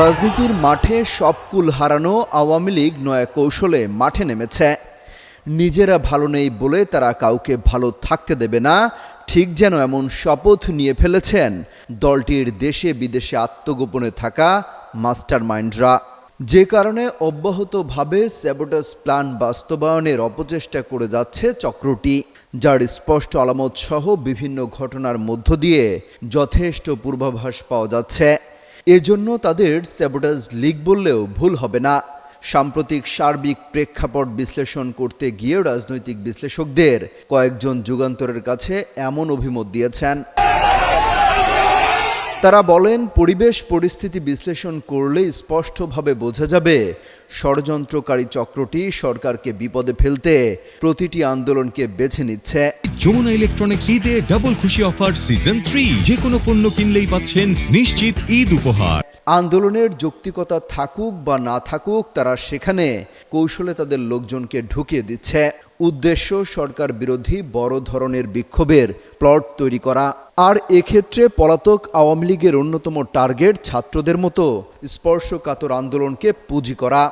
রাজনীতির মাঠে সব কুল হারানো আওয়ামী লীগ নয়া কৌশলে মাঠে নেমেছে। নিজেরা ভালো নেই বলে তারা কাউকে ভালো থাকতে দেবে না। ঠিক যেন এমন শপথ নিয়ে ফেলেছেন দলটির দেশে বিদেশে আত্মগোপনে থাকা মাস্টার মাইন্ডরা যে কারণে অব্যাহতভাবে স্যাবোটাস প্ল্যান বাস্তবায়নের অপচেষ্টা করে যাচ্ছে চক্রটি, যার স্পষ্ট আলামত সহ বিভিন্ন ঘটনার মধ্য দিয়ে যথেষ্ট পূর্বাভাস পাওয়া যাচ্ছে। এজন্য তাদের স্যাবোটাস লিগ বললেও ভুল হবে না। সাম্প্রতিক সার্বিক প্রেক্ষাপট বিশ্লেষণ করতে গিয়ে রাজনৈতিক বিশ্লেষকদের কয়েকজন যুগান্তরের কাছে এমন অভিমত দিয়েছেন। তারা বলেন, পরিবেশ পরিস্থিতি বিশ্লেষণ করলে স্পষ্টভাবে বোঝা যাবে, ষড়যন্ত্রকারী চক্রটি সরকারকে বিপদে ফেলতে প্রতিটি আন্দোলনকে বেছে নিচ্ছে। যমুনা ইলেকট্রনিক্স ঈদে ডাবল খুশি অফার সিজন থ্রি যে কোনো পণ্য কিনলেই পাচ্ছেন নিশ্চিত ঈদ উপহার। আন্দোলনের যৌক্তিকতা থাকুক বা না থাকুক, তারা সেখানে কৌশলে তাদের লোকজনকে ঢুকিয়ে দিচ্ছে। উদ্দেশ্য সরকার বিরোধী বড় ধরনের বিক্ষোভের প্লট তৈরি করা। আর এক্ষেত্রে পলাতক আওয়ামী লীগের অন্যতম টার্গেট ছাত্রদের মতো স্পর্শকাতর আন্দোলনকে পুঁজি করা।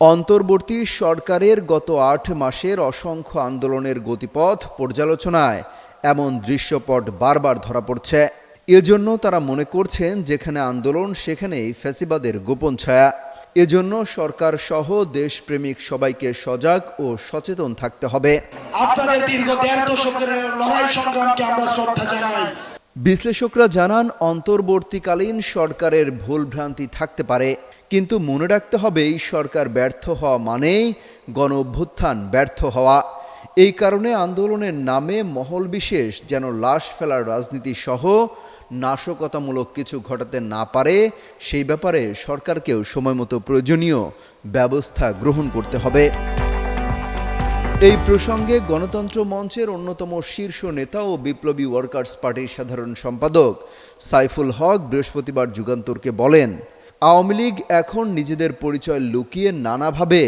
অন্তর্বর্তী সরকারের গত আট মাসের অসংখ্য আন্দোলনের গতিপথ পর্যালোচনায় এমন দৃশ্যপট বারবার ধরা পড়ছে। এজন্য তারা মনে করছেন যেখানে আন্দোলন সেখানেই ফ্যাসিবাদের গোপন ছায়া। এজন্য সরকার সহ দেশপ্রেমিক সবাইকে সজাগ ও সচেতন থাকতে হবে। আপনাদের দীর্ঘ দেড় দশকের লড়াই সংগ্রামকে আমরা শ্রদ্ধা জানাই। বিশ্লেষকরা জানান অন্তর্বর্তীকালীন সরকারের ভুল ভ্রান্তি থাকতে পারে। কিন্তু মনে রাখতে হবে, এই সরকার ব্যর্থ হওয়া মানেই গণ অভ্যুত্থান ব্যর্থ হওয়া। এই কারণে আন্দোলনের নামে মহল বিশেষ যেন লাশ ফেলার রাজনীতি সহ নাশকতামূলক কিছু ঘটাতে না পারে, সেই ব্যাপারে সরকারকেও সময়মতো প্রয়োজনীয় ব্যবস্থা গ্রহণ করতে হবে। এই প্রসঙ্গে গণতন্ত্র মঞ্চের অন্যতম শীর্ষ নেতা ও বিপ্লবী ওয়ার্কার্স পার্টির সাধারণ সম্পাদক সাইফুল হক বৃহস্পতিবার যুগান্তরকে বলেন আওয়ামী লীগ এখন নিজেদের পরিচয় লুকিয়ে নানাভাবে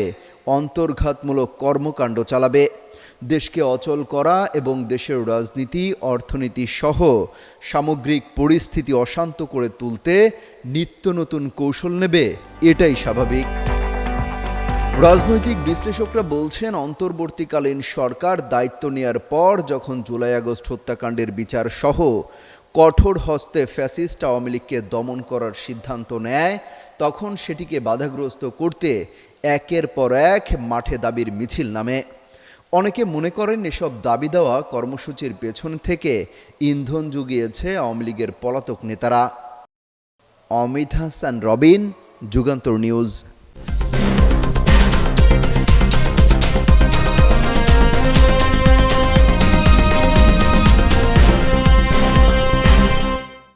অন্তর্ঘাতমূলক কর্মকাণ্ড চালাবে। দেশকে অচল করা এবং দেশের রাজনীতি, অর্থনীতি সহ সামগ্রিক পরিস্থিতি অশান্ত করে তুলতে নিত্য নতুন কৌশল নেবে, এটাই স্বাভাবিক। রাজনৈতিক বিশ্লেষকরা বলছেন, অন্তর্বর্তীকালীন সরকার দায়িত্ব নেয়ার পর যখন জুলাই আগস্ট হত্যাকাণ্ডের বিচার সহ কঠোর হস্তে ফ্যাসিস্ট আওয়ামী লীগকে দমন করার সিদ্ধান্ত নেয়, তখন সেটিকে বাধাগ্রস্ত করতে একের পর এক মাঠে দাবির মিছিল নামে। অনেকে মনে করেন এসব দাবি দেওয়া কর্মসূচির পেছন থেকে ইন্ধন জুগিয়েছে আওয়ামী লীগের পলাতক নেতারা। অমিত হাসান, রবিন, যুগান্তর নিউজ।